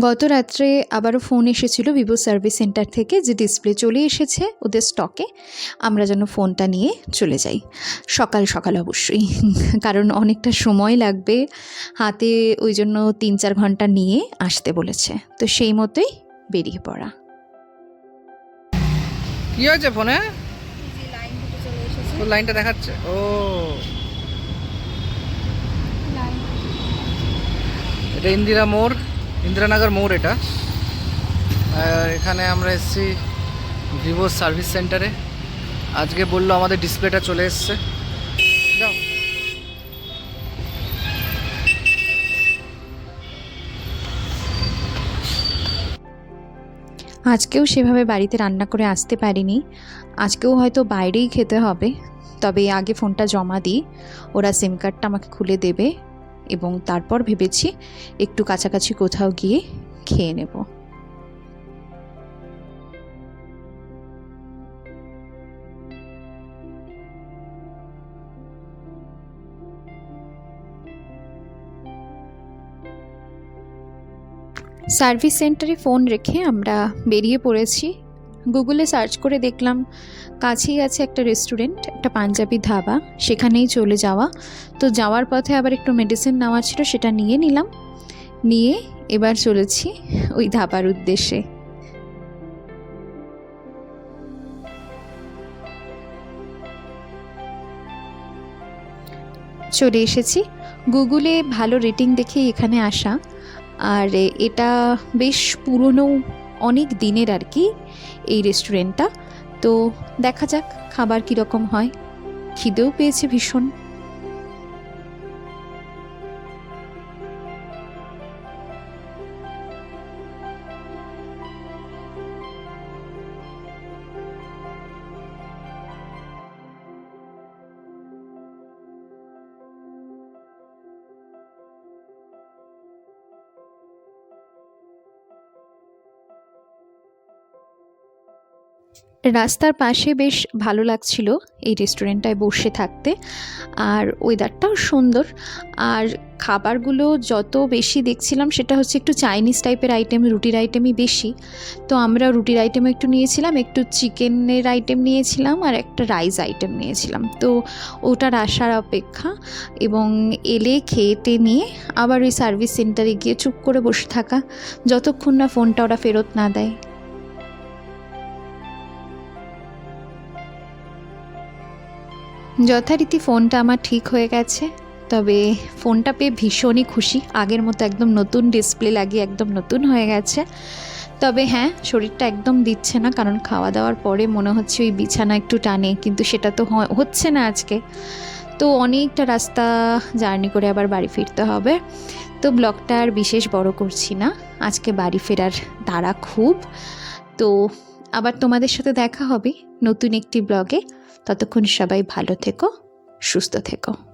গত রাত্রে আবারও ফোন এসেছিল ভিভো সার্ভিস সেন্টার থেকে যে ডিসপ্লে চলে এসেছে ওদের স্টকে। আমরা যেন ফোনটা নিয়ে চলে যাই। সকাল সকাল অবশ্যই। কারণ অনেকটা সময় লাগবে হাতে ওই জন্য তিন চার ঘণ্টা নিয়ে আসতে বলেছে। তো সেই মতোই বেরিয়ে পড়া। কি হয়েছে ফোনে? লাইনটা দেখাচ্ছে। ও। লাইন এটা ইন্দিরা মোড়। ইন্দিরানগর মোড় এটা। এখানে আমরা এসেছি ভিভো সার্ভিস সেন্টারে। আজকে বলল আমাদের ডিসপ্লেটা চলে এসছে। আজকেও সেভাবে বাড়িতে রান্না করে আসতে পারিনি। আজকেও হয়তো বাইরেই খেতে হবে। তবে আগে ফোনটা জমা দিই। ওরা সিম কার্ডটা আমাকে খুলে দেবে। এবং তারপর ভেবেছি একটু কাছাকাছি কোথাও গিয়ে খেয়ে নেব। সার্ভিস সেন্টারে ফোন রেখে আমরা বেরিয়ে পড়েছি। গুগলে সার্চ করে দেখলাম, কাছেই আছে একটা রেস্টুরেন্ট একটা পাঞ্জাবি ধাবা, সেখানেই চলে যাওয়া। তো যাওয়ার পথে আবার একটু মেডিসিন নেওয়া ছিল, সেটা নিয়ে নিলাম। নিয়ে এবার চলেছি ওই ধাবার উদ্দেশ্যে। চলে এসেছি। গুগলে ভালো রেটিং দেখে এখানে আসা। আর এটা বেশ পুরনো অনেক দিনের আর কি এই রেস্টুরেন্টটা তো দেখা যাক, খাবার কীরকম হয়। খিদেও পেয়েছে ভীষণ। রাস্তার পাশে বেশ ভালো লাগছিল এই রেস্টুরেন্টটায় বসে থাকতে। আর ওয়েদারটাও সুন্দর। আর খাবারগুলো যত বেশি দেখছিলাম, সেটা হচ্ছে একটু চাইনিজ টাইপের আইটেম রুটির আইটেমই বেশি। তো আমরা রুটির আইটেম একটু নিয়েছিলাম, একটু চিকেনের আইটেম নিয়েছিলাম, আর একটা রাইস আইটেম নিয়েছিলাম। তো ওটার আসার অপেক্ষা এবং এলে খেয়েটে নিয়ে আবার ওই সার্ভিস সেন্টারে গিয়ে চুপ করে বসে থাকা, যতক্ষণ না ফোনটা ওরা ফেরত না দেয়। যথারীতি ফোনটা আমার ঠিক হয়ে গেছে, তবে ফোনটা পেয়ে ভীষণই খুশি। আগের মতো একদম নতুন ডিসপ্লে লাগিয়ে একদম নতুন হয়ে গেছে। তবে হ্যাঁ শরীরটা একদম দিচ্ছে না, কারণ খাওয়া দাওয়ার পরে মনে হচ্ছে ওই বিছানা একটু টানে, কিন্তু সেটা তো হচ্ছে না আজকে। তো অনেকটা রাস্তা জার্নি করে আবার বাড়ি ফিরতে হবে। তো ব্লগটা আর বিশেষ বড় করছি না। আজকে বাড়ি ফেরার তাড়া খুব। তো আবার তোমাদের সাথে দেখা হবে নতুন একটি ব্লগে। ততক্ষণ সবাই ভালো থেকো সুস্থ থেকো।